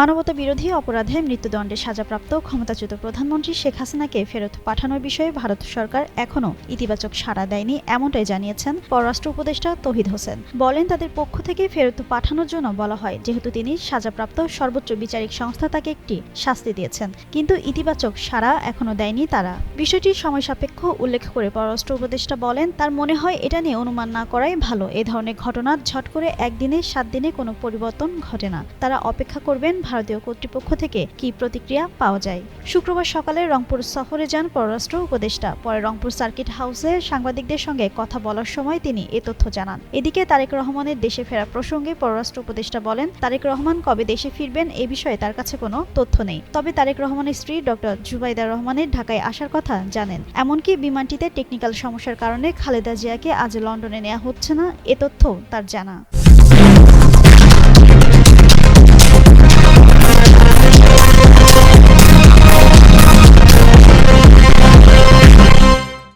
মানবতা বিরোধী অপরাধে মৃত্যুদণ্ডে সাজাপ্রাপ্ত ক্ষমতাচ্যুত প্রধানমন্ত্রী শেখ হাসিনাকে ফেরত পাঠানোর বিষয়ে ভারত সরকার এখনও ইতিবাচক সাড়া দেয়নি, এমনটাই জানিয়েছেন পররাষ্ট্র উপদেষ্টা তহিদ হোসেন। বলেন, তাদের পক্ষ থেকে ফেরত পাঠানোর জন্য বলা হয়, যেহেতু তিনি সাজাপ্রাপ্ত সর্বোচ্চ বিচারিক সংস্থা তাকে একটি শাস্তি দিয়েছেন। কিন্তু ইতিবাচক সাড়া এখনও দেয়নি তারা। বিষয়টি সময় সাপেক্ষ উল্লেখ করে পররাষ্ট্র উপদেষ্টা বলেন, তার মনে হয় এটা নিয়ে অনুমান না করাই ভালো। এ ধরনের ঘটনা ঝট করে একদিনে, সাত দিনে কোনো পরিবর্তন ঘটে না। তারা অপেক্ষা করবেন ভারতীয় কর্তৃপক্ষ থেকে কি প্রতিক্রিয়া পাওয়া যায়? শুক্রবার সকালে রংপুর সফরে যান পররাষ্ট্র উপদেষ্টা। পরে রংপুর সার্কিট হাউসে সাংবাদিকদের সঙ্গে কথা বলার সময় তিনি এ তথ্য জানান। এদিকে তারেক রহমানের দেশে ফেরা প্রসঙ্গে পররাষ্ট্র উপদেষ্টা বলেন, তারেক রহমান কবে দেশে ফিরবেন এ বিষয়ে তার কাছে কোনো তথ্য নেই। তবে তারেক রহমানের স্ত্রী ডক্টর জুবাইদা রহমানের ঢাকায় আসার কথা জানেন। এমনকি বিমানটিতে টেকনিক্যাল সমস্যার কারণে খালেদা জিয়াকে আজ লন্ডনে নেওয়া হচ্ছে না, এ তথ্য তার জানা।